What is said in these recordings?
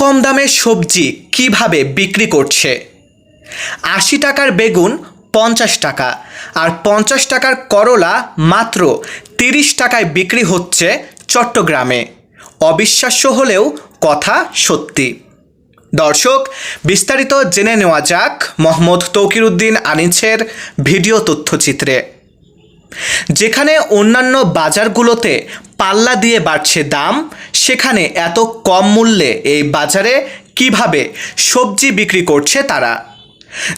কম দামে সবজি কীভাবে বিক্রি করছে? আশি টাকার বেগুন পঞ্চাশ টাকা আর পঞ্চাশ টাকার করলা মাত্র তিরিশ টাকায় বিক্রি হচ্ছে চট্টগ্রামে। অবিশ্বাস্য হলেও কথা সত্যি। দর্শক, বিস্তারিত জেনে নেওয়া যাক মোহাম্মদ তৌকিরউদ্দিন আনিছের ভিডিও তথ্যচিত্রে। যেখানে অন্যান্য বাজারগুলোতে পাল্লা দিয়ে বাড়ছে দাম, সেখানে এত কম মূল্যে এই বাজারে কীভাবে সবজি বিক্রি করছে তারা?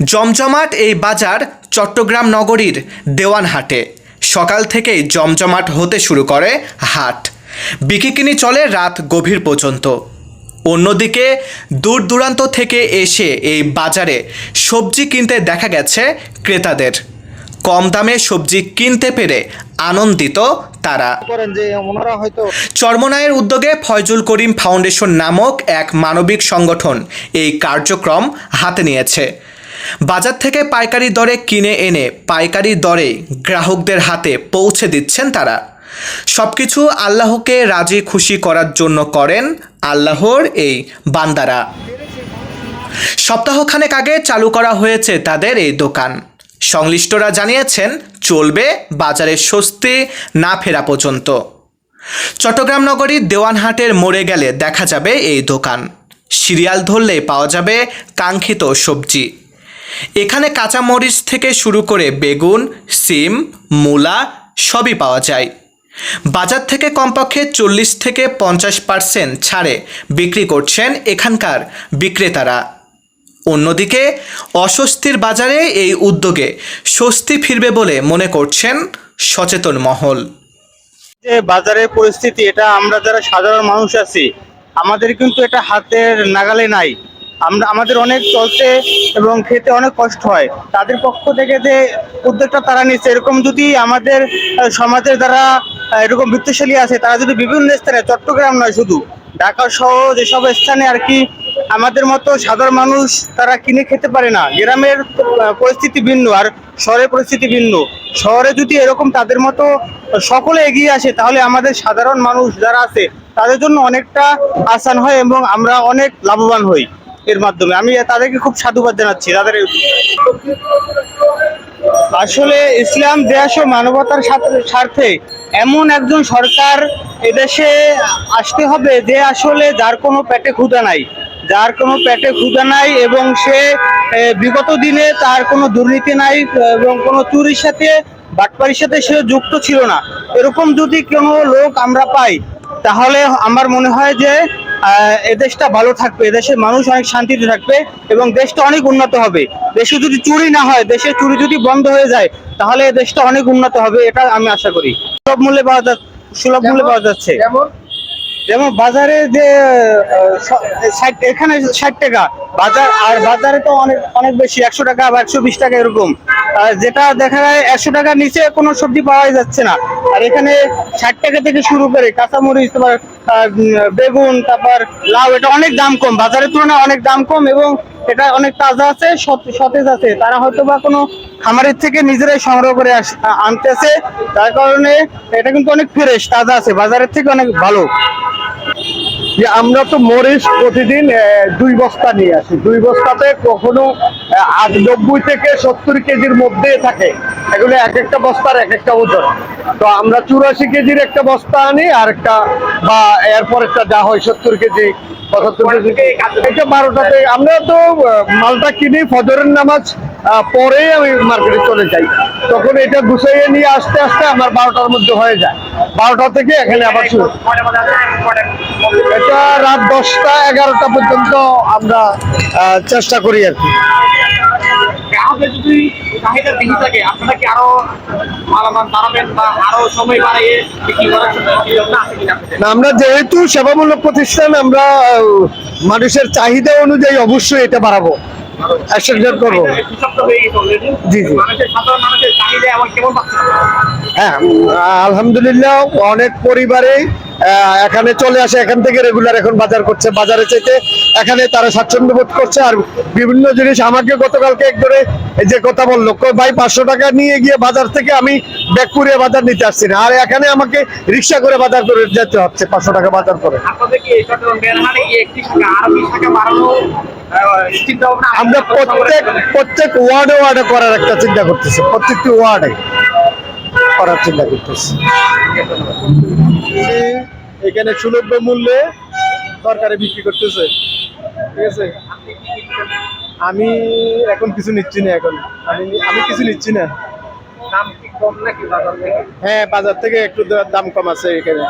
জমজমাট এই বাজার চট্টগ্রাম নগরীর দেওয়ানহাটে। সকাল থেকেই জমজমাট হতে শুরু করে হাট। বিকিকিনি চলে রাত গভীর পর্যন্ত। অন্যদিকে দূর দূরান্ত থেকে এসে এই বাজারে সবজি কিনতে দেখা গেছে ক্রেতাদের। কম দামে সবজি কিনতে পেরে আনন্দিত তারা। চর্মনায়ের উদ্যোগে ফয়জুল করিম ফাউন্ডেশন নামক এক মানবিক সংগঠন এই কার্যক্রম হাতে নিয়েছে। বাজার থেকে পাইকারি দরে কিনে এনে পাইকারি দরে গ্রাহকদের হাতে পৌঁছে দিচ্ছেন তারা। সব কিছু আল্লাহকে রাজি খুশি করার জন্য করেন আল্লাহর এই বান্দারা। সপ্তাহখানেক আগে চালু করা হয়েছে তাদের এই দোকান। সংশ্লিষ্টরা জানিয়েছেন, চলবে বাজারে স্বস্তি না ফেরা পর্যন্ত। চট্টগ্রাম নগরীর দেওয়ানহাটের মোড়ে গেলে দেখা যাবে এই দোকান। সিরিয়াল ধরলে পাওয়া যাবে কাঙ্ক্ষিত সবজি। এখানে কাঁচামরিচ থেকে শুরু করে বেগুন, সিম, মূলা সবই পাওয়া যায়। বাজার থেকে কমপক্ষে চল্লিশ থেকে পঞ্চাশ পার্সেন্ট ছাড়ে বিক্রি করছেন এখানকার বিক্রেতারা। অন্যদিকে, অস্বস্তির বাজারে এই উদ্যোগে স্বস্তি ফিরবে বলে মনে করছেন সচেতন মহল। যে বাজারের পরিস্থিতি, এটা আমরা যারা সাধারণ মানুষ আছি, আমাদের কিন্তু এটা হাতের নাগালে নাই। আমরা, আমাদের অনেক চলতে এবং খেতে অনেক কষ্ট হয়। তাদের পক্ষ থেকে যে উদ্যোগটা তারা নিচ্ছে, এরকম যদি আমাদের সমাজের দ্বারা এরকম বৃত্তশালী আছে, তারা যদি বিভিন্ন স্থানে, চট্টগ্রাম নয় শুধু, ঢাকা সহ যেসব স্থানে আর কি আমাদের মতো সাধারণ মানুষ তারা কিনে খেতে পারে না। গ্রামের পরিস্থিতি ভিন্ন আর শহরের পরিস্থিতি ভিন্ন। শহরে যদি এরকম তাদের মতো সকলে এগিয়ে আসে, তাহলে আমাদের সাধারণ মানুষ যারা আছে, তাদের জন্য অনেকটা আসান হয় এবং আমরা অনেক লাভবান হই এর মাধ্যমে। আমি তাদেরকে খুব সাধুবাদ জানাচ্ছি, তাদের আসলে ইসলাম দেশ ও মানবতার স্বার্থে এমন একজন সরকার এদেশে আসতে হবে যে আসলে যার কোনো পেটে ক্ষুদা নাই। যার কোনো পেটে ক্ষুধা নাই এবং সে বিগত দিনে তার কোনো দুর্নীতি নাই এবং কোনো চুরির সাথে বাটপারির সাথে সে যুক্ত ছিল না। এরকম যদি কোনো লোক আমরা পাই তাহলে আমার মনে হয় যে আহ, এদেশটা ভালো থাকবে এদেশের মানুষ অনেক শান্তিতে থাকবে এবং দেশটা অনেক উন্নত হবে। দেশে যদি চুরি না হয় দেশের চুরি যদি বন্ধ হয়ে যায় তাহলে দেশটা অনেক উন্নত হবে এটা আমি আশা করি। সুলভ মূল্যে পাওয়া যাচ্ছে সুলভ মূল্যে পাওয়া যাচ্ছে। যেমন বাজারে যে এখানে ষাট টাকা। বাজার, আর বাজারে তো অনেক অনেক বেশি, একশো টাকা বা একশো বিশ টাকা এরকম। যেটা দেখা যায়, একশো টাকার নিচে কোনো সবজি পাওয়া যাচ্ছে না। আর এখানে ষাট টাকা থেকে শুরু করে কাঁচামরিচ, তোমার বেগুন, তারপর লাউ, এটা অনেক দাম কম। বাজারের তুলনায় অনেক দাম কম এবং এটা অনেক তাজা আছে, সত- সতেজ আছে। তারা হয়তো বা কোনো খামারের থেকে নিজেরাই সংগ্রহ করে আনতেছে। তার কারণে এটা কিন্তু অনেক ফ্রেশ, তাজা আছে। বাজারের থেকে অনেক ভালো। যে আমরা তো মরিচ প্রতিদিন দুই বস্তা নিয়ে আসি। দুই বস্তাতে কখনো নব্বই থেকে সত্তর কেজির মধ্যে থাকে। এগুলো এক একটা বস্তার এক একটা ওজন। তো আমরা চুরাশি কেজির একটা বস্তা আনি আর একটা বা এরপর একটা যা হয় সত্তর কেজি পঁচাত্তর কেজি। এটা বারোটাতে আমরা তো মালটা কিনি ফজরের নামাজ পরেই আমি মার্কেটে চলে যাই। তখন এটা গুছাইয়ে নিয়ে আসতে আসতে আমার বারোটার মধ্যে হয়ে যায়। বারোটা থেকে এখানে আবার শুরু। এটা রাত দশটা এগারোটা পর্যন্ত আমরা চেষ্টা করি আর কি। আমরা যেহেতু সেবামূলক প্রতিষ্ঠান আমরা মানুষের চাহিদা অনুযায়ী অবশ্যই এটা বাড়াবো। করব। জি, জি। হ্যাঁ আলহামদুলিল্লাহ অনেক পরিবারে এখানে চলে আসে এখান থেকে রেগুলার এখন বাজার করছে। বাজারে চাইতে এখানে তারা স্বাচ্ছন্দ্য বোধ করছে। আর বিভিন্ন জিনিস আমাকে গতকালকে এক ধরে এই যে কথা বলল ভাই পাঁচশো টাকা নিয়ে গিয়ে বাজার থেকে আমি ব্যাগ কুড়িয়ে বাজার নিতে আসছি না। আর এখানে আমাকে রিক্সা করে বাজার করে যেতে হচ্ছে পাঁচশো টাকা বাজার করে। ভাবনা আমরা প্রত্যেক প্রত্যেক ওয়ার্ডে ওয়ার্ডে করার একটা চিন্তা করতেছি প্রত্যেকটি ওয়ার্ডে। করার চিন্তা করতেছি। এখানে সুলভ্য মূল্যে তরকারি বিক্রি করতেছে। ঠিক আছে? আমি এখন কিছু নিচ্ছি না এখন। আমি আমি কিছু নিচ্ছি না। দাম কি কম নাকি বাজার থেকে? হ্যাঁ বাজার থেকে একটু দাম কম আছে এখানে।